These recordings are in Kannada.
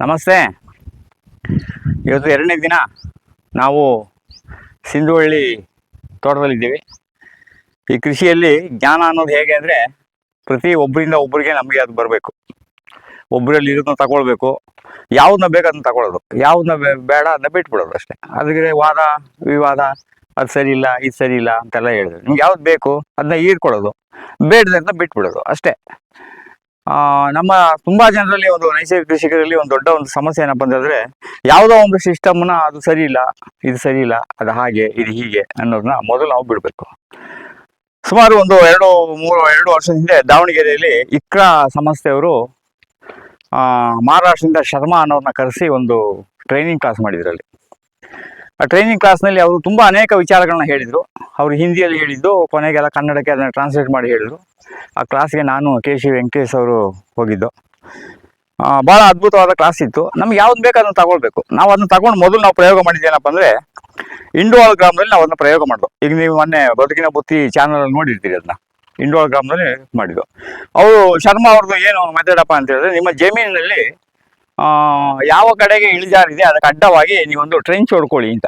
ನಮಸ್ತೆ. ಇವತ್ತು ಎರಡನೇ ದಿನ ನಾವು ಸಿಂಧುವಳ್ಳಿ ತೋಟದಲ್ಲಿದ್ದೀವಿ. ಈ ಕೃಷಿಯಲ್ಲಿ ಜ್ಞಾನ ಅನ್ನೋದು ಹೇಗೆ ಅಂದರೆ ಪ್ರತಿ ಒಬ್ಬರಿಂದ ಒಬ್ಬರಿಗೆ ನಮಗೆ ಅದು ಬರಬೇಕು. ಒಬ್ಬರಲ್ಲಿ ಇರೋದನ್ನ ತಗೊಳ್ಬೇಕು. ಯಾವ್ದನ್ನ ಬೇಕು ಅದನ್ನ ತಗೊಳ್ಳೋದು. ಯಾವ್ದನ್ನ ಬೇಡ ಅದನ್ನ ಬಿಟ್ಬಿಡೋದು ಅಷ್ಟೇ. ಅದಕ್ಕೆ ವಾದ, ವಿವಾದ, ಅದು ಸರಿ ಇಲ್ಲ, ಇದು ಸರಿ ಇಲ್ಲ ಅಂತೆಲ್ಲ ಹೇಳಿದ್ರು. ನಿಮ್ಗೆ ಯಾವ್ದು ಬೇಕು, ಅದನ್ನ ಈರ್ಕೊಳ್ಳೋದು ಬೇಡದಂತ ಬಿಟ್ಬಿಡೋದು ಅಷ್ಟೇ. ನಮ್ಮ ತುಂಬಾ ಜನರಲ್ಲಿ ಒಂದು ನೈಸರ್ಗಿಕ ಕೃಷಿಕರಲ್ಲಿ ಒಂದು ದೊಡ್ಡ ಒಂದು ಸಮಸ್ಯೆ ಏನಪ್ಪ ಅಂತಂದ್ರೆ ಯಾವುದೋ ಒಂದು ಸಿಸ್ಟಮ್ನ ಅದು ಸರಿ ಇಲ್ಲ, ಇದು ಸರಿ ಇಲ್ಲ, ಅದು ಹಾಗೆ, ಇದು ಹೀಗೆ ಅನ್ನೋದನ್ನ ಮೊದಲು ನಾವು ಬಿಡಬೇಕು. ಸುಮಾರು ಒಂದು ಎರಡು, ಮೂರು, ಎರಡು ವರ್ಷದ ಹಿಂದೆ ದಾವಣಗೆರೆಯಲ್ಲಿ ಇಕ್ರಾ ಸಂಸ್ಥೆಯವರು ಮಹಾರಾಷ್ಟ್ರದಿಂದ ಶರ್ಮಾ ಅನ್ನೋರನ್ನ ಕರೆಸಿ ಒಂದು ಟ್ರೈನಿಂಗ್ ಕ್ಲಾಸ್ ಮಾಡಿದ್ರು ಅಲ್ಲಿ. ಆ ಟ್ರೈನಿಂಗ್ ಕ್ಲಾಸ್ನಲ್ಲಿ ಅವರು ತುಂಬ ಅನೇಕ ವಿಚಾರಗಳನ್ನ ಹೇಳಿದರು. ಅವರು ಹಿಂದಿಯಲ್ಲಿ ಹೇಳಿದ್ದು ಕೊನೆಗೆಲ್ಲ ಕನ್ನಡಕ್ಕೆ ಅದನ್ನು ಟ್ರಾನ್ಸ್ಲೇಟ್ ಮಾಡಿ ಹೇಳಿದರು. ಆ ಕ್ಲಾಸ್ಗೆ ನಾನು ಕೆ ಶಿ ವೆಂಕಟೇಶ್ ಅವರು ಹೋಗಿದ್ದು. ಭಾಳ ಅದ್ಭುತವಾದ ಕ್ಲಾಸ್ ಇತ್ತು. ನಮ್ಗೆ ಯಾವ್ದು ಬೇಕು ಅದನ್ನು ತಗೊಳ್ಬೇಕು. ನಾವು ಅದನ್ನ ತಗೊಂಡು ಮೊದಲು ನಾವು ಪ್ರಯೋಗ ಮಾಡಿದ್ದೇನಪ್ಪ ಅಂದರೆ ಇಂಡೋಲ್ ಗ್ರಾಮದಲ್ಲಿ ನಾವು ಅದನ್ನು ಪ್ರಯೋಗ ಮಾಡಿದ್ವು ಈಗ ನೀವು ಮೊನ್ನೆ ಬದುಕಿನ ಬುತ್ತಿ ಚಾನಲ್ ಅಲ್ಲಿ ನೋಡಿರ್ತೀರಿ ಅದನ್ನ. ಇಂಡೋಲ್ ಗ್ರಾಮದಲ್ಲಿ ಮಾಡಿದ್ದು. ಅವರು ಶರ್ಮಾ ಅವ್ರದ್ದು ಏನು ಮೆಥಡಪ್ಪ ಅಂತ ಹೇಳಿದ್ರೆ ನಿಮ್ಮ ಜಮೀನಿನಲ್ಲಿ ಆ, ಯಾವ ಕಡೆಗೆ ಇಳಿಜಾರಿದೆ ಅದಕ್ಕೆ ಅಡ್ಡವಾಗಿ ನೀವೊಂದು ಟ್ರೆಂಚ್ ಹೊಡ್ಕೊಳ್ಳಿ ಅಂತ.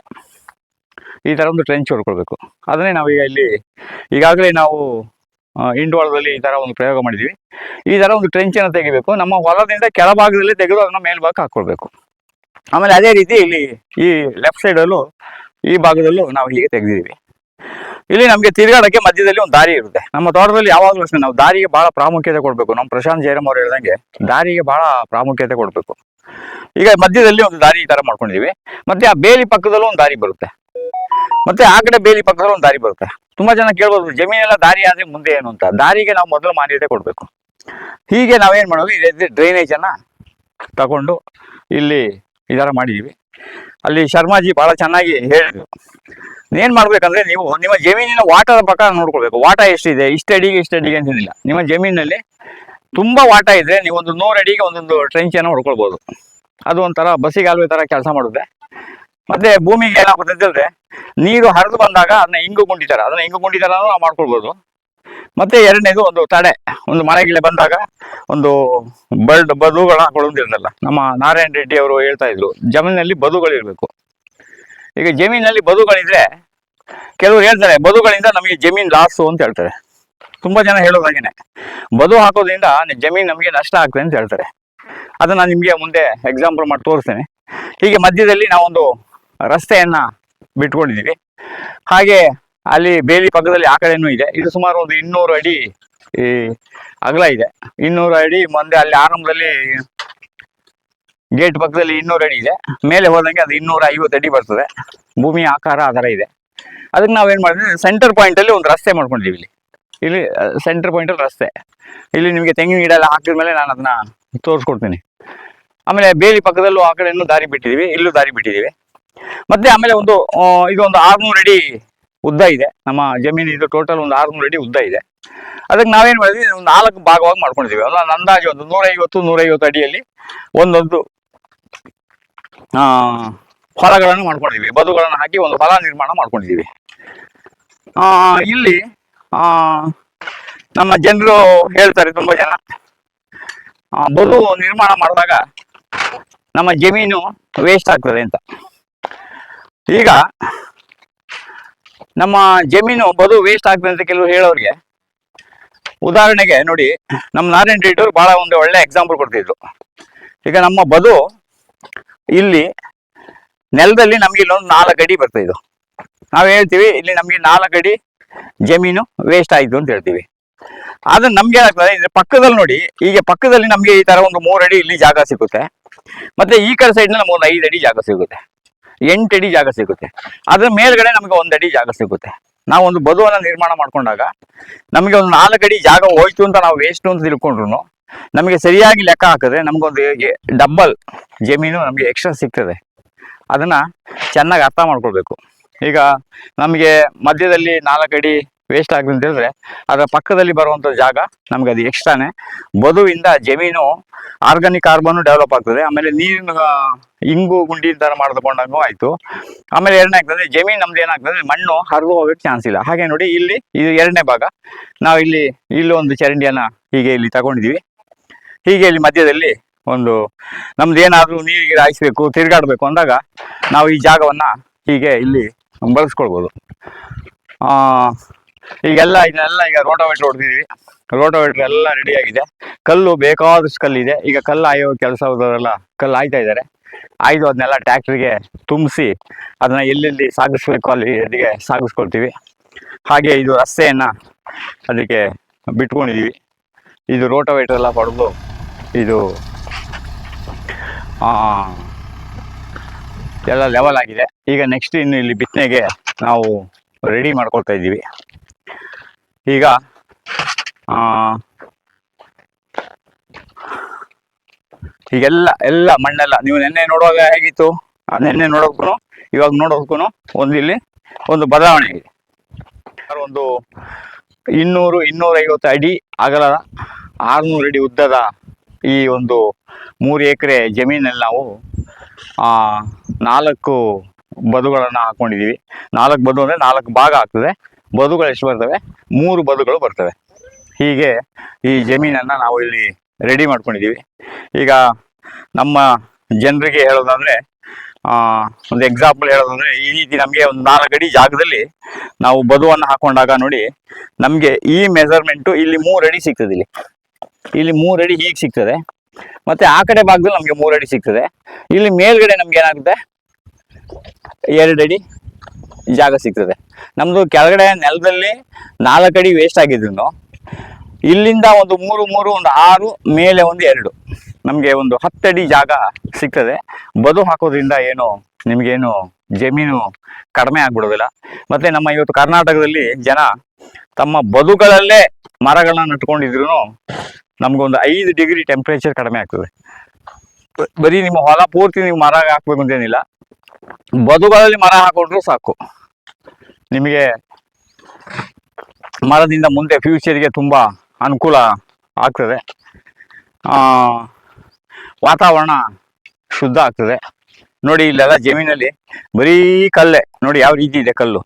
ಈ ಥರ ಒಂದು ಟ್ರೆಂಚ್ ಹೊಡ್ಕೊಳ್ಬೇಕು. ಅದನ್ನೇ ನಾವೀಗ ಇಲ್ಲಿ ಈಗಾಗಲೇ ನಾವು ಇಂಡ್ವಾಳದಲ್ಲಿ ಈ ಥರ ಒಂದು ಪ್ರಯೋಗ ಮಾಡಿದ್ವಿ. ಈ ಥರ ಒಂದು ಟ್ರೆಂಚನ್ನು ತೆಗಿಬೇಕು. ನಮ್ಮ ಹೊಲದಿಂದ ಕೆಳಭಾಗದಲ್ಲಿ ತೆಗೆದು ಅದನ್ನ ಮೇಲ್ಭಾಗಕ್ಕೆ ಹಾಕ್ಕೊಳ್ಬೇಕು. ಆಮೇಲೆ ಅದೇ ರೀತಿ ಇಲ್ಲಿ ಈ ಲೆಫ್ಟ್ ಸೈಡಲ್ಲೂ ಈ ಭಾಗದಲ್ಲೂ ನಾವು ಹೀಗೆ ತೆಗೆದಿದ್ದೀವಿ. ಇಲ್ಲಿ ನಮಗೆ ತಿರುಗಾಡಕ್ಕೆ ಮಧ್ಯದಲ್ಲಿ ಒಂದು ದಾರಿ ಇರುತ್ತೆ. ನಮ್ಮ ತೋಟದಲ್ಲಿ ಯಾವಾಗಲೂ ಅಷ್ಟೇ, ನಾವು ದಾರಿಗೆ ಬಹಳ ಪ್ರಾಮುಖ್ಯತೆ ಕೊಡಬೇಕು. ನಮ್ಮ ಪ್ರಶಾಂತ್ ಜಯರಾಮ್ ಅವ್ರು ಹೇಳ್ದಂಗೆ ದಾರಿಗೆ ಬಹಳ ಪ್ರಾಮುಖ್ಯತೆ ಕೊಡಬೇಕು. ಈಗ ಮಧ್ಯದಲ್ಲಿ ಒಂದು ದಾರಿ ಈ ತರ ಮಾಡ್ಕೊಂಡಿದೀವಿ. ಮತ್ತೆ ಆ ಬೇಲಿ ಪಕ್ಕದಲ್ಲೂ ಒಂದು ದಾರಿ ಬರುತ್ತೆ. ಮತ್ತೆ ಆ ಕಡೆ ಬೇಲಿ ಪಕ್ಕದಲ್ಲೂ ಒಂದು ದಾರಿ ಬರುತ್ತೆ. ತುಂಬಾ ಜನ ಕೇಳ್ಬೋದು, ಜಮೀನೆಲ್ಲ ದಾರಿ ಆದ್ರೆ ಮುಂದೆ ಏನು ಅಂತ. ದಾರಿಗೆ ನಾವು ಮೊದಲು ಮಾನ್ಯತೆ ಕೊಡಬೇಕು. ಹೀಗೆ ನಾವೇನ್ ಮಾಡೋದು, ಇದೇ ಡ್ರೈನೇಜ್ ಅನ್ನ ತಗೊಂಡು ಇಲ್ಲಿ ಈ ತರ ಮಾಡಿದೀವಿ. ಅಲ್ಲಿ ಶರ್ಮಾಜಿ ಬಹಳ ಚೆನ್ನಾಗಿ ಹೇಳಿದ್ರು ಏನ್ ಮಾಡ್ಬೇಕಂದ್ರೆ ನೀವು ನಿಮ್ಮ ಜಮೀನಿನ ವಾಟದ ಪ್ರಕಾರ ನೋಡ್ಕೊಳ್ಬೇಕು. ವಾಟ ಎಷ್ಟಿದೆ? ಇಷ್ಟು ಅಡಿಗೆ ಇಷ್ಟು ಅಡಿಗೆ ಅಂತಿಲ್ಲ ನಿಮ್ಮ ಜಮೀನಿನಲ್ಲಿ ತುಂಬಾ ವಾಟ ಇದ್ರೆ ನೀವು ಒಂದು ನೂರು ಅಡಿಗೆ ಒಂದೊಂದು ಏನೋ ಹೊಡ್ಕೊಳ್ಬಹುದು ಅದು ಒಂಥರ ಬಸಿಗಾಲುವೆ ತರ ಕೆಲಸ ಮಾಡುತ್ತೆ. ಮತ್ತೆ ಭೂಮಿಗೆ ಏನಾಗುತ್ತೆ ಅಂತಂದ್ರೆ ನೀರು ಹರಿದು ಬಂದಾಗ ಅದನ್ನ ಇಂಗು ಗುಂಡಿ ತರ. ಅದನ್ನ ಇಂಗು ಗುಂಡಿ ತರ ನಾವು ಮಾಡ್ಕೊಳ್ಬಹುದು ಮತ್ತೆ ಎರಡನೇದು ಒಂದು ತಡೆ, ಒಂದು ಮನೆಗಿಳೆ ಬಂದಾಗ ಒಂದು ಬಲ್ಡ್ ಬದುಗಳ ಹಾಕೊಳ್ಳೋದಿರಲ್ಲ ನಮ್ಮ ನಾರಾಯಣ ರೆಡ್ಡಿ ಅವರು ಹೇಳ್ತಾ ಇದ್ರು ಜಮೀನಿನಲ್ಲಿ ಬದುಗಳಿರ್ಬೇಕು ಈಗ ಜಮೀನಲ್ಲಿ ಬದುಗಳಿದ್ರೆ ಕೆಲವರು ಹೇಳ್ತಾರೆ, ಬದುಗಳಿಂದ ನಮಗೆ ಜಮೀನ್ ಲಾಸು ಅಂತ ಹೇಳ್ತಾರೆ. ತುಂಬಾ ಜನ ಹೇಳೋದಾಗೇನೆ ಬದು ಹಾಕೋದ್ರಿಂದ ಜಮೀನ್ ನಮಗೆ ನಷ್ಟ ಆಗ್ತದೆ ಅಂತ ಹೇಳ್ತಾರೆ. ಅದನ್ನ ನಾನು ನಿಮಗೆ ಮುಂದೆ ಎಕ್ಸಾಂಪಲ್ ಮಾಡಿ ತೋರಿಸ್ತೇನೆ. ಹೀಗೆ ಮಧ್ಯದಲ್ಲಿ ನಾವೊಂದು ರಸ್ತೆಯನ್ನ ಬಿಟ್ಕೊಂಡಿದ್ದೀವಿ. ಹಾಗೆ ಅಲ್ಲಿ ಬೇಲಿ ಪಕ್ಕದಲ್ಲಿ ಆ ಕಡೆನೂ ಇದೆ. ಇದು ಸುಮಾರು ಒಂದು ಇನ್ನೂರು ಅಡಿ, ಈ ಅಗಲ ಇದೆ. ಇನ್ನೂರು ಅಡಿ ಮುಂದೆ ಅಲ್ಲಿ ಆರಂಭದಲ್ಲಿ ಗೇಟ್ ಪಕ್ಕದಲ್ಲಿ ಇನ್ನೂರು ಅಡಿ ಇದೆ. ಮೇಲೆ ಹೋದಂಗೆ ಅದು ಇನ್ನೂರ ಐವತ್ತು ಅಡಿ ಬರ್ತದೆ. ಭೂಮಿ ಆಕಾರ ಆ ಥರ ಇದೆ. ಅದಕ್ಕೆ ನಾವು ಏನು ಮಾಡಿದ್ವಿ ಸೆಂಟರ್ ಪಾಯಿಂಟಲ್ಲಿ ಒಂದು ರಸ್ತೆ ಮಾಡ್ಕೊಂಡಿದ್ದೀವಿ ಇಲ್ಲಿ. ಇಲ್ಲಿ ಸೆಂಟರ್ ಪಾಯಿಂಟ್ ಅಲ್ಲಿ ರಸ್ತೆ. ಇಲ್ಲಿ ನಿಮಗೆ ತೆಂಗಿನ ಗಿಡ ಎಲ್ಲ ಹಾಕಿದ ಮೇಲೆ ನಾನು ಅದನ್ನ ತೋರಿಸ್ಕೊಡ್ತೀನಿ. ಆಮೇಲೆ ಬೇಲಿ ಪಕ್ಕದಲ್ಲೂ ಆ ಕಡೆನೂ ದಾರಿ ಬಿಟ್ಟಿದ್ದೀವಿ, ಇಲ್ಲೂ ದಾರಿ ಬಿಟ್ಟಿದ್ದೀವಿ. ಮತ್ತೆ ಆಮೇಲೆ ಒಂದು ಇದು ಒಂದು ಆರ್ನೂರು ಅಡಿ ಉದ್ದ ಇದೆ. ನಮ್ಮ ಜಮೀನು ಇದು ಟೋಟಲ್ ಒಂದು ಆರ್ನೂರು ಅಡಿ ಉದ್ದ ಇದೆ. ಅದಕ್ಕೆ ನಾವೇನ್ ಮಾಡಿದ್ವಿ? ಒಂದು ನಾಲ್ಕು ಭಾಗವಾಗಿ ಮಾಡ್ಕೊಂಡಿದೀವಿ ಅಲ್ಲ ಅಂದಾಜು ಒಂದು ನೂರೈವತ್ತು ನೂರೈವತ್ತು ಅಡಿಯಲ್ಲಿ ಒಂದೊಂದು ಹೊಲಗಳನ್ನು ಮಾಡ್ಕೊಂಡಿದೀವಿ ಬದುಗಳನ್ನು ಹಾಕಿ ಒಂದು ಹೊಲ ನಿರ್ಮಾಣ ಮಾಡ್ಕೊಂಡಿದೀವಿ ಆ, ಇಲ್ಲಿ, ಆ, ನಮ್ಮ ಜನರು ಹೇಳ್ತಾರೆ ತುಂಬಾ ಜನ. ಬದು ನಿರ್ಮಾಣ ಮಾಡಿದಾಗ ನಮ್ಮ ಜಮೀನು ವೇಸ್ಟ್ ಆಗ್ತದೆ ಅಂತ. ಈಗ ನಮ್ಮ ಜಮೀನು ಬದು ವೇಸ್ಟ್ ಆಗ್ತದೆ ಅಂತ ಕೆಲವರು ಹೇಳೋರಿಗೆ. ಉದಾಹರಣೆಗೆ ನೋಡಿ, ನಮ್ಮ ನಾರಾಯಣ ರೆಡ್ಡಿ ಅವರು ಬಹಳ ಒಂದು ಒಳ್ಳೆ ಎಕ್ಸಾಂಪಲ್ ಕೊಡ್ತಿದ್ರು. ಈಗ ನಮ್ಮ ಬದು ಇಲ್ಲಿ ನೆಲದಲ್ಲಿ ನಮ್ಗೆ ಇಲ್ಲೊಂದು ನಾಲ್ಕು ಅಡಿ ಬರ್ತಾ ಇದ್ದು. ನಾವು ಹೇಳ್ತೀವಿ, ಇಲ್ಲಿ ನಮ್ಗೆ ನಾಲ್ಕು ಅಡಿ ಜಮೀನು ವೇಸ್ಟ್ ಆಯ್ತು ಅಂತ ಹೇಳ್ತೀವಿ. ಆದ್ರೆ ನಮ್ಗೆ ಏನಾಗ್ತದೆ ಇದ್ರ ಪಕ್ಕದಲ್ಲಿ ನೋಡಿ ಈಗ ಪಕ್ಕದಲ್ಲಿ ನಮ್ಗೆ ಈ ತರ ಒಂದು ಮೂರು ಅಡಿ ಇಲ್ಲಿ ಜಾಗ ಸಿಗುತ್ತೆ. ಮತ್ತೆ ಈ ಕಡೆ ಸೈಡ್ ನಮ್ಗೆ ಒಂದು ಐದು ಅಡಿ ಜಾಗ ಸಿಗುತ್ತೆ. ಎಂಟು ಅಡಿ ಜಾಗ ಸಿಗುತ್ತೆ. ಅದ್ರ ಮೇಲ್ಗಡೆ ನಮಗೆ ಒಂದಡಿ ಜಾಗ ಸಿಗುತ್ತೆ. ನಾವು ಒಂದು ಬದುವನ್ನ ನಿರ್ಮಾಣ ಮಾಡ್ಕೊಂಡಾಗ ನಮಗೆ ಒಂದು ನಾಲ್ಕು ಅಡಿ ಜಾಗ ಹೋಯ್ತು ಅಂತ ನಾವು ವೇಸ್ಟ್ ಅಂತ ತಿಳ್ಕೊಂಡ್ರು ನಮಗೆ ಸರಿಯಾಗಿ ಲೆಕ್ಕ ಹಾಕಿದ್ರೆ ನಮಗೊಂದು ಡಬ್ಬಲ್ ಜಮೀನು ನಮಗೆ ಎಕ್ಸ್ಟ್ರಾ ಸಿಗ್ತದೆ. ಅದನ್ನ ಚೆನ್ನಾಗಿ ಅರ್ಥ ಮಾಡ್ಕೊಳ್ಬೇಕು. ಈಗ ನಮಗೆ ಮಧ್ಯದಲ್ಲಿ ನಾಲ್ಕು ಅಡಿ ವೇಸ್ಟ್ ಹೇಳಿದ್ರೆ ಅದರ ಪಕ್ಕದಲ್ಲಿ ಬರುವಂಥ ಜಾಗ ನಮ್ಗೆ ಅದು ಎಕ್ಸ್ಟ್ರಾನೇ. ಬದುವಿಂದ ಜಮೀನು ಆರ್ಗಾನಿಕ್ ಕಾರ್ಬನ್ ಡೆವಲಪ್ ಆಗ್ತದೆ. ಆಮೇಲೆ ನೀರಿನ, ಇಂಗು ಗುಂಡಿ ತರ ಮಾಡ್ಕೊಂಡಂಗೂ ಆಯ್ತು. ಆಮೇಲೆ ಎರಡನೇ ಆಗ್ತದೆ, ಜಮೀನ್ ನಮ್ದು ಏನಾಗ್ತದೆ, ಮಣ್ಣು ಹರಿದು ಹೋಗಕ್ಕೆ ಚಾನ್ಸ್ ಇಲ್ಲ. ಹಾಗೆ ನೋಡಿ ಇಲ್ಲಿ, ಇದು ಎರಡನೇ ಭಾಗ. ನಾವು ಇಲ್ಲಿ ಒಂದು ಚರಂಡಿಯನ್ನ ಹೀಗೆ ಇಲ್ಲಿ ತಗೊಂಡಿದೀವಿ. ಹೀಗೆ ಇಲ್ಲಿ ಮಧ್ಯದಲ್ಲಿ ಒಂದು, ನಮ್ದು ಏನಾದರೂ ನೀರಿಗೆ ಹಾಯಿಸ್ಬೇಕು, ತಿರುಗಾಡಬೇಕು ಅಂದಾಗ ನಾವು ಈ ಜಾಗವನ್ನು ಹೀಗೆ ಇಲ್ಲಿ ಬಳಸ್ಕೊಳ್ಬೋದು. ಈಗೆಲ್ಲ ಇದೆಲ್ಲ ಈಗ ರೋಟೋವೇಟ್ರ್ ಹೊಡೆದಿದ್ದೀವಿ ರೋಟೋವೇಟ್ರ್ ಎಲ್ಲ ರೆಡಿ ಆಗಿದೆ. ಕಲ್ಲು ಬೇಕಾದಷ್ಟು ಕಲ್ಲಿದೆ. ಈಗ ಕಲ್ಲು ಆಯೋ ಕೆಲಸದವರೆಲ್ಲ ಕಲ್ಲು ಆಯ್ತಾ ಇದ್ದಾರೆ. ಆಯ್ದು ಅದನ್ನೆಲ್ಲ ಟ್ಯಾಕ್ಟ್ರಿಗೆ ತುಂಬಿಸಿ ಅದನ್ನ ಎಲ್ಲೆಲ್ಲಿ ಸಾಗಿಸ್ಬೇಕು ಅಲ್ಲಿ ಅಲ್ಲಿಗೆ ಸಾಗಿಸ್ಕೊಳ್ತೀವಿ. ಹಾಗೆ ಇದು ರಸ್ತೆಯನ್ನ ಅದಕ್ಕೆ ಬಿಟ್ಕೊಂಡಿದೀವಿ. ಇದು ರೋಟೋವೇಟ್ರ್ ಎಲ್ಲ ಹೊಡೆದು ಇದು ಎಲ್ಲ ಲೆವೆಲ್ ಆಗಿದೆ. ಈಗ ನೆಕ್ಸ್ಟ್ ಇನ್ನು ಇಲ್ಲಿ ಬಿತ್ತನೆಗೆ ನಾವು ರೆಡಿ ಮಾಡ್ಕೊಳ್ತಾ ಇದ್ದೀವಿ. ಈಗ ಈಗೆಲ್ಲ, ಎಲ್ಲ ಮಣ್ಣೆಲ್ಲ, ನೀವು ನೆನ್ನೆ ನೋಡುವಾಗ ಹೇಗಿತ್ತು? ನೆನ್ನೆ ನೋಡೋಕ್ಕೂ ಇವಾಗ ನೋಡೋಕ್ಕೂ ಒಂದು ಇಲ್ಲಿ, ಒಂದು ಬದಲಾವಣೆ ಇದೆ ಒಂದು ಇನ್ನೂರು, ಇನ್ನೂರೈವತ್ತು ಅಡಿ ಅಗಲದ, ಆರುನೂರು ಅಡಿ ಉದ್ದದ ಈ ಒಂದು ಮೂರು ಎಕರೆ ಜಮೀನಲ್ಲಿ ನಾವು ನಾಲ್ಕು ಬದುಗಳನ್ನು ಹಾಕೊಂಡಿದ್ದೀವಿ. ನಾಲ್ಕು ಬದು ಅಂದರೆ ನಾಲ್ಕು ಭಾಗ ಆಗ್ತದೆ. ಬದುಗಳು ಎಷ್ಟು ಬರ್ತವೆ? ಮೂರು ಬದುಗಳು ಬರ್ತವೆ. ಹೀಗೆ ಈ ಜಮೀನನ್ನು ನಾವು ಇಲ್ಲಿ ರೆಡಿ ಮಾಡ್ಕೊಂಡಿದ್ದೀವಿ ಈಗ ನಮ್ಮ ಜನರಿಗೆ ಹೇಳೋದಂದ್ರೆ ಒಂದು ಎಕ್ಸಾಂಪಲ್ ಹೇಳೋದಂದ್ರೆ, ಈ ರೀತಿ ನಮಗೆ ಒಂದು ನಾಲ್ಕು ಅಡಿ ಜಾಗದಲ್ಲಿ ನಾವು ಬದುವನ್ನು ಹಾಕೊಂಡಾಗ ನೋಡಿ, ನಮಗೆ ಈ ಮೆಜರ್ಮೆಂಟು ಇಲ್ಲಿ ಮೂರು ಅಡಿ ಸಿಗ್ತದೆ ಇಲ್ಲಿ. ಇಲ್ಲಿ ಮೂರು ಅಡಿ ಹೀಗೆ ಸಿಗ್ತದೆ. ಮತ್ತೆ ಆ ಕಡೆ ಭಾಗದಲ್ಲಿ ನಮಗೆ ಮೂರು ಅಡಿ ಸಿಗ್ತದೆ. ಇಲ್ಲಿ ಮೇಲ್ಗಡೆ ನಮ್ಗೆ ಏನಾಗುತ್ತೆ? ಎರಡು ಅಡಿ. ಜಾಗ ಸಿಗ್ತದೆ. ನಮ್ದು ಕೆಳಗಡೆ ನೆಲದಲ್ಲಿ ನಾಲ್ಕು ಅಡಿ ವೇಸ್ಟ್ ಆಗಿದ್ರು ಇಲ್ಲಿಂದ ಒಂದು ಮೂರು ಮೂರು, ಒಂದು ಆರು, ಮೇಲೆ ಒಂದು ಎರಡು. ನಮಗೆ ಒಂದು ಹತ್ತಡಿ ಜಾಗ ಸಿಗ್ತದೆ. ಬದು ಹಾಕೋದ್ರಿಂದ ಏನು, ನಿಮಗೇನು ಜಮೀನು ಕಡಿಮೆ ಆಗ್ಬಿಡೋದಿಲ್ಲ. ಮತ್ತೆ ನಮ್ಮ ಇವತ್ತು ಕರ್ನಾಟಕದಲ್ಲಿ ಜನ ತಮ್ಮ ಬದುಗಳಲ್ಲೇ ಮರಗಳನ್ನ ನಟ್ಕೊಂಡಿದ್ರು ನಮ್ಗೊಂದು ಐದು ಡಿಗ್ರಿ ಟೆಂಪ್ರೇಚರ್ ಕಡಿಮೆ ಆಗ್ತದೆ. ಬರೀ ನಿಮ್ಮ ಹೊಲ ಪೂರ್ತಿ ನೀವು ಮರ ಹಾಕ್ಬೇಕು ಅಂತೇನಿಲ್ಲ ಬದುಗಳಲ್ಲಿ ಮರ ಹಾಕೊಂಡ್ರು ಸಾಕು. ನಿಮಗೆ ಮರದಿಂದ ಮುಂದೆ ಫ್ಯೂಚರ್ಗೆ ತುಂಬ ಅನುಕೂಲ ಆಗ್ತದೆ. ವಾತಾವರಣ ಶುದ್ಧ ಆಗ್ತದೆ. ನೋಡಿ, ಇಲ್ಲೆಲ್ಲ ಜಮೀನಲ್ಲಿ ಬರೀ ಕಲ್ಲೇ. ನೋಡಿ, ಯಾವ ರೀತಿ ಇದೆ ಕಲ್ಲು.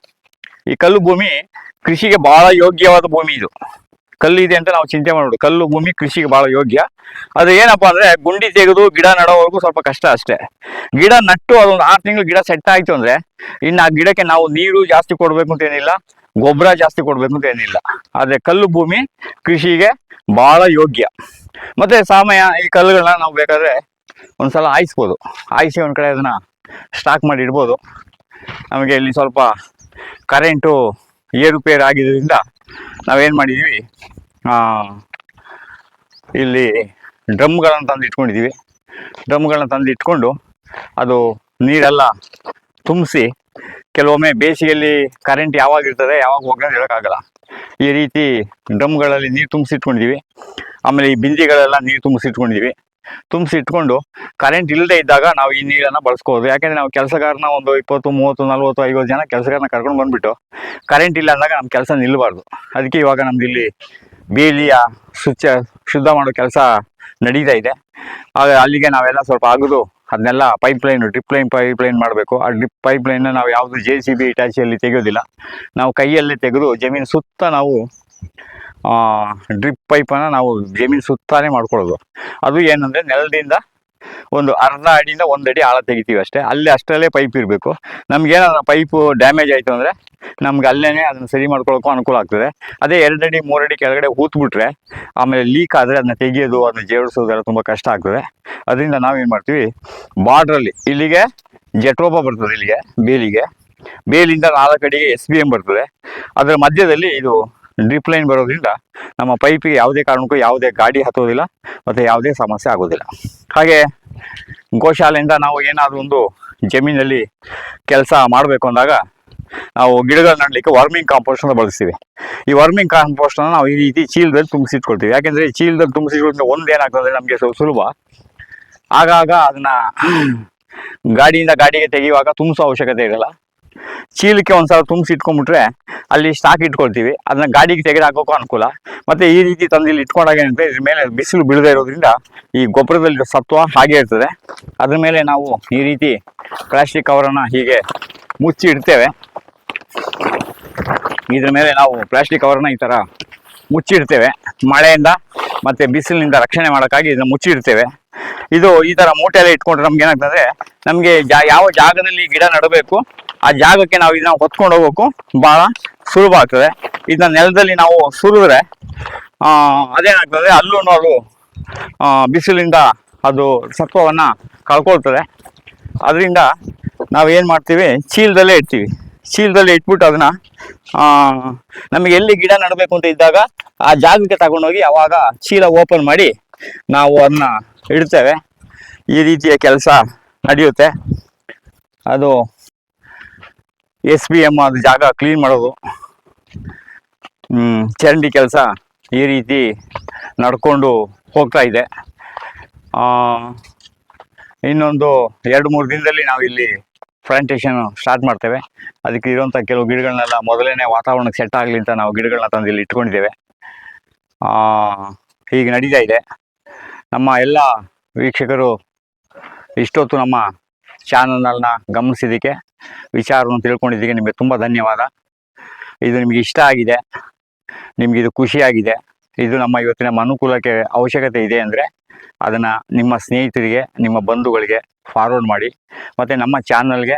ಈ ಕಲ್ಲು ಭೂಮಿ ಕೃಷಿಗೆ ಬಹಳ ಯೋಗ್ಯವಾದ ಭೂಮಿ ಇದು. ಕಲ್ಲು ಇದೆ ಅಂತ ನಾವು ಚಿಂತೆ ಮಾಡ್ಬೋದು ಕಲ್ಲು ಭೂಮಿ ಕೃಷಿಗೆ ಬಹಳ ಯೋಗ್ಯ. ಅದು ಏನಪ್ಪಾ ಅಂದ್ರೆ ಗುಂಡಿ ತೆಗೆದು ಗಿಡ ನಡೋವರೆಗೂ ಸ್ವಲ್ಪ ಕಷ್ಟ ಅಷ್ಟೇ. ಗಿಡ ನಟ್ಟು ಅದೊಂದು ಆರು ತಿಂಗಳು ಗಿಡ ಸೆಟ್ ಆಯ್ತು ಅಂದ್ರೆ ಇನ್ನು ಆ ಗಿಡಕ್ಕೆ ನಾವು ನೀರು ಜಾಸ್ತಿ ಕೊಡ್ಬೇಕು ಅಂತ ಏನಿಲ್ಲ, ಗೊಬ್ಬರ ಜಾಸ್ತಿ ಕೊಡ್ಬೇಕು ಅಂತ ಏನಿಲ್ಲ. ಆದ್ರೆ ಕಲ್ಲು ಭೂಮಿ ಕೃಷಿಗೆ ಬಹಳ ಯೋಗ್ಯ. ಮತ್ತೆ ಸಮಯ ಈ ಕಲ್ಲುಗಳನ್ನ ನಾವು ಬೇಕಾದ್ರೆ ಒಂದ್ಸಲ ಆಯಿಸ್ಬೋದು ಆಯಿಸಿ ಒಂದ್ ಕಡೆ ಅದನ್ನ ಸ್ಟಾಕ್ ಮಾಡಿ ಇಡ್ಬೋದು. ನಮಗೆ ಇಲ್ಲಿ ಸ್ವಲ್ಪ ಕರೆಂಟು ಏರುಪೇರು ಆಗಿದ್ದರಿಂದ ನಾವೇನು ಮಾಡಿದ್ದೀವಿ ಇಲ್ಲಿ ಡ್ರಮ್ಗಳನ್ನು ತಂದು ಇಟ್ಕೊಂಡಿದ್ದೀವಿ ಡ್ರಮ್ಗಳನ್ನ ತಂದು ಇಟ್ಕೊಂಡು ಅದು ನೀರೆಲ್ಲ ತುಂಬಿಸಿ ಕೆಲವೊಮ್ಮೆ ಬೇಸಿಗೆಯಲ್ಲಿ ಕರೆಂಟ್ ಯಾವಾಗ ಇರ್ತದೆ, ಯಾವಾಗ ಹೋಗೋದು ಹೇಳೋಕ್ಕಾಗಲ್ಲ. ಈ ರೀತಿ ಡ್ರಮ್ಗಳಲ್ಲಿ ನೀರು ತುಂಬಿಸಿಟ್ಕೊಂಡಿದ್ದೀವಿ ಆಮೇಲೆ ಈ ಬಿಂದಿಗಳೆಲ್ಲ ನೀರು ತುಂಬಿಸಿಟ್ಕೊಂಡಿದ್ದೀವಿ ತುಂಬಿಸಿಟ್ಕೊಂಡು ಕರೆಂಟ್ ಇಲ್ಲದೆ ಇದ್ದಾಗ ನಾವು ಈ ನೀರನ್ನು ಬಳಸ್ಕೋಬೋದು. ಯಾಕೆಂದ್ರೆ ನಾವು ಕೆಲಸಗಾರನ ಒಂದು ಇಪ್ಪತ್ತು, ಮೂವತ್ತು, ನಲ್ವತ್ತು, ಐವತ್ತು ಜನ ಕೆಲಸಗಾರನ ಕರ್ಕೊಂಡು ಬಂದ್ಬಿಟ್ಟು ಕರೆಂಟ್ ಇಲ್ಲ ಅಂದಾಗ ನಮ್ಮ ಕೆಲಸ ನಿಲ್ಲಬಾರ್ದು ಅದಕ್ಕೆ ಇವಾಗ ನಮ್ದು ಇಲ್ಲಿ ಬೇಲಿಯ ಶುಚ, ಶುದ್ಧ ಮಾಡೋ ಕೆಲಸ ನಡೀತಾ ಇದೆ. ಆಗ ಅಲ್ಲಿಗೆ ನಾವೆಲ್ಲ ಸ್ವಲ್ಪ ಅಗದು ಅದನ್ನೆಲ್ಲ pipe line drip line pipe line ಮಾಡಬೇಕು. ಆ ಡ್ರಿಪ್ ಪೈಪ್ ಲೈನ್ನ ನಾವು ಯಾವುದು ಜೆ ಸಿ ಬಿ ಇಟಾಚಿಯಲ್ಲಿ ತೆಗೆಯೋದಿಲ್ಲ. ನಾವು ಕೈಯಲ್ಲೇ ತೆಗೆದು ಜಮೀನು ಸುತ್ತ ನಾವು ಡ್ರಿಪ್ ಪೈಪನ್ನು ನಾವು ಜಮೀನು ಸುತ್ತಾನೆ ಮಾಡ್ಕೊಳ್ಳೋದು. ಅದು ಏನಂದರೆ ನೆಲದಿಂದ ಒಂದು ಅರ್ಧ ಅಡಿಯಿಂದ ಒಂದು ಅಡಿ ಆಳ ತೆಗಿತೀವಿ ಅಷ್ಟೇ. ಅಲ್ಲಿ ಅಷ್ಟರಲ್ಲೇ ಪೈಪ್ ಇರಬೇಕು. ನಮ್ಗೇನಾದ್ರು ಪೈಪು ಡ್ಯಾಮೇಜ್ ಆಯಿತು ಅಂದರೆ ನಮ್ಗೆ ಅಲ್ಲೇ ಅದನ್ನು ಸರಿ ಮಾಡ್ಕೊಳ್ಳೋಕ್ಕೂ ಅನುಕೂಲ ಆಗ್ತದೆ. ಅದೇ ಎರಡು ಅಡಿ ಕೆಳಗಡೆ ಹೂತ್ಬಿಟ್ರೆ ಆಮೇಲೆ ಲೀಕ್ ಆದರೆ ಅದನ್ನ ತೆಗೆಯೋದು, ಅದನ್ನ ಜೇಡಿಸೋದೆಲ್ಲ ತುಂಬ ಕಷ್ಟ ಆಗ್ತದೆ. ಅದರಿಂದ ನಾವೇನು ಮಾಡ್ತೀವಿ? ಬಾರ್ಡ್ರಲ್ಲಿ ಇಲ್ಲಿಗೆ ಜೆಟ್ರೋಬ ಬರ್ತದೆ ಇಲ್ಲಿಗೆ, ಬೇಲಿಗೆ. ಬೇಲಿಂದ ನಾಲ್ಕು ಅಡಿಗೆ ಎಸ್ ಬಿ ಎಂ ಬರ್ತದೆ. ಅದರ ಮಧ್ಯದಲ್ಲಿ ಇದು ಡ್ರಿಪ್ ಲೈನ್ ಬರೋದ್ರಿಂದ ನಮ್ಮ ಪೈಪಿಗೆ ಯಾವುದೇ ಕಾರಣಕ್ಕೂ ಯಾವುದೇ ಗಾಡಿ ಹತ್ತೋದಿಲ್ಲ ಮತ್ತು ಯಾವುದೇ ಸಮಸ್ಯೆ ಆಗೋದಿಲ್ಲ ಹಾಗೆ ಗೋಶಾಲೆಯಿಂದ ನಾವು ಏನಾದರೂ ಒಂದು ಜಮೀನಲ್ಲಿ ಕೆಲಸ ಮಾಡಬೇಕು ಅಂದಾಗ ನಾವು ಗಿಡಗಳು ನಡಲಿಕ್ಕೆ ಕಾಂಪೋಸ್ಟ್ ಕಾಂಪೋಸ್ಟನ್ನು ಬಳಸ್ತೀವಿ. ಈ ವಾರ್ಮಿಂಗ್ ಕಾಂಪೋಸ್ಟ್ ಅನ್ನು ನಾವು ಈ ರೀತಿ ಚೀಲದಲ್ಲಿ ತುಂಬಿಸಿಟ್ಕೊಳ್ತೀವಿ. ಯಾಕೆಂದರೆ ಈ ಚೀಲದಲ್ಲಿ ತುಂಬಿಸಿಟ್ಕೊಂಡ್ರೆ ಒಂದು ಏನಾಗ್ತದೆ ನಮಗೆ ಸ್ವಲ್ಪ ಸುಲಭ. ಆಗಾಗ ಅದನ್ನ ಗಾಡಿಯಿಂದ ಗಾಡಿಗೆ ತೆಗೆಯುವಾಗ ತುಂಬಿಸೋ ಅವಶ್ಯಕತೆ ಇರಲ್ಲ. ಚೀಲಕ್ಕೆ ಒಂದ್ಸಲ ತುಂಬಿಸಿ ಇಟ್ಕೊಂಡ್ಬಿಟ್ರೆ ಅಲ್ಲಿ ಸ್ಟಾಕ್ ಇಟ್ಕೊಳ್ತೀವಿ. ಅದನ್ನ ಗಾಡಿಗೆ ತೆಗೆದು ಹಾಕೋಕ್ಕೂ ಅನುಕೂಲ. ಮತ್ತೆ ಈ ರೀತಿ ತಂದು ಇಲ್ಲಿ ಇಟ್ಕೊಂಡಾಗ ಏನಂದ್ರೆ ಇದ್ರ ಮೇಲೆ ಬಿಸಿಲು ಬೀಳದೇ ಇರೋದ್ರಿಂದ ಈ ಗೊಬ್ಬರದಲ್ಲಿ ಸತ್ವ ಹಾಗೆ ಇರ್ತದೆ. ಅದ್ರ ಮೇಲೆ ನಾವು ಈ ರೀತಿ ಪ್ಲಾಸ್ಟಿಕ್ ಕವರನ್ನು ಹೀಗೆ ಮುಚ್ಚಿ ಇಡ್ತೇವೆ. ಇದ್ರ ಮೇಲೆ ನಾವು ಪ್ಲಾಸ್ಟಿಕ್ ಕವರ್ನ ಈ ಥರ ಮುಚ್ಚಿಡ್ತೇವೆ ಮಳೆಯಿಂದ ಮತ್ತು ಬಿಸಿಲಿನಿಂದ ರಕ್ಷಣೆ ಮಾಡೋಕ್ಕಾಗಿ ಇದನ್ನು ಮುಚ್ಚಿಡ್ತೇವೆ ಇದು ಈ ಥರ ಮೂಟೆಲ್ಲ ಇಟ್ಕೊಂಡ್ರೆ ನಮ್ಗೆ ಏನಾಗ್ತದೆ ನಮಗೆ ಯಾವ ಜಾಗದಲ್ಲಿ ಗಿಡ ನೆಡಬೇಕು ಆ ಜಾಗಕ್ಕೆ ನಾವು ಇದನ್ನ ಹೊತ್ಕೊಂಡು ಹೋಗೋಕ್ಕೂ ಬಹಳ ಸುಲಭ ಆಗ್ತದೆ. ಇದನ್ನ ನೆಲದಲ್ಲಿ ನಾವು ಸುರಿದ್ರೆ ಅದೇನಾಗ್ತದೆ ಅಲ್ಲೂ ಅದು ಬಿಸಿಲಿಂದ ಅದು ಸತ್ವವನ್ನು ಕಳ್ಕೊಳ್ತದೆ. ಅದರಿಂದ ನಾವು ಏನು ಮಾಡ್ತೀವಿ? ಚೀಲದಲ್ಲೇ ಇಡ್ತೀವಿ. ಚೀಲದಲ್ಲಿ ಇಟ್ಬಿಟ್ಟು ಅದನ್ನ ನಮಗೆ ಎಲ್ಲಿ ಗಿಡ ನೆಡಬೇಕು ಅಂತ ಇದ್ದಾಗ ಆ ಜಾಗಕ್ಕೆ ತಗೊಂಡೋಗಿ ಅವಾಗ ಚೀಲ ಓಪನ್ ಮಾಡಿ ನಾವು ಅದನ್ನ ಇಡ್ತೇವೆ. ಈ ರೀತಿಯ ಕೆಲಸ ನಡೆಯುತ್ತೆ. ಅದು ಎಸ್ ಬಿ ಎಂ ಅದು ಜಾಗ ಕ್ಲೀನ್ ಮಾಡೋದು. ಚರಂಡಿ ಕೆಲಸ ಈ ರೀತಿ ನಡ್ಕೊಂಡು ಹೋಗ್ತಾ ಇದೆ. ಇನ್ನೊಂದು ಎರಡು ಮೂರು ದಿನದಲ್ಲಿ ನಾವು ಇಲ್ಲಿ ಪ್ಲಾಂಟೇಶನ್ ಸ್ಟಾರ್ಟ್ ಮಾಡ್ತೇವೆ. ಅದಕ್ಕೆ ಇರುವಂಥ ಕೆಲವು ಗಿಡಗಳನ್ನೆಲ್ಲ ಮೊದಲನೇ ವಾತಾವರಣಕ್ಕೆ ಸೆಟ್ ಆಗಲಿ ಅಂತ ನಾವು ಗಿಡಗಳನ್ನ ತಂದು ಇಲ್ಲಿ ಇಟ್ಕೊಂಡಿದ್ದೇವೆ. ಹೀಗೆ ನಡೀತಾ ಇದೆ. ನಮ್ಮ ಎಲ್ಲ ವೀಕ್ಷಕರು ಇಷ್ಟೊತ್ತು ನಮ್ಮ ಚಾನಲ್ನ ಗಮನಿಸಿದ್ದಕ್ಕೆ, ವಿಚಾರವನ್ನು ತಿಳ್ಕೊಂಡಿದ್ದಕ್ಕೆ ನಿಮಗೆ ತುಂಬ ಧನ್ಯವಾದ. ಇದು ನಿಮಗೆ ಇಷ್ಟ ಆಗಿದೆ, ನಿಮಗೆ ಇದು ಖುಷಿಯಾಗಿದೆ, ಇದು ನಮ್ಮ ಇವತ್ತಿನ ಅನುಕೂಲಕ್ಕೆ ಅವಶ್ಯಕತೆ ಇದೆ ಅಂದರೆ ಅದನ್ನು ನಿಮ್ಮ ಸ್ನೇಹಿತರಿಗೆ, ನಿಮ್ಮ ಬಂಧುಗಳಿಗೆ ಫಾರ್ವರ್ಡ್ ಮಾಡಿ. ಮತ್ತು ನಮ್ಮ ಚಾನಲ್ಗೆ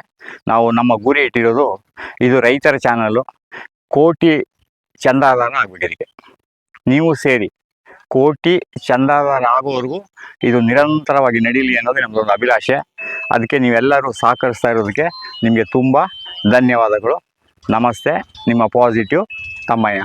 ನಾವು ನಮ್ಮ ಗುರಿ ಇಟ್ಟಿರೋದು ಇದು ರೈತರ ಚಾನಲ್ಲು ಕೋಟಿ ಚಂದಾದಾರ ಆಗಬೇಕು ಇದಕ್ಕೆ ನೀವು ಸೇರಿ ಕೋಟಿ ಚಂದಾದಾರ ಆಗೋವರೆಗೂ ಇದು ನಿರಂತರವಾಗಿ ನಡೀಲಿ ಅನ್ನೋದು ನಮ್ಮದೊಂದು ಅಭಿಲಾಷೆ. ಅದಕ್ಕೆ ನೀವೆಲ್ಲರೂ ಸಹಕರಿಸ್ತಾ ಇರೋದಕ್ಕೆ ನಿಮಗೆ ತುಂಬ ಧನ್ಯವಾದಗಳು. ನಮಸ್ತೆ ನಿಮ್ಮ ಪಾಸಿಟಿವ್ ತಮ್ಮಯ್ಯ.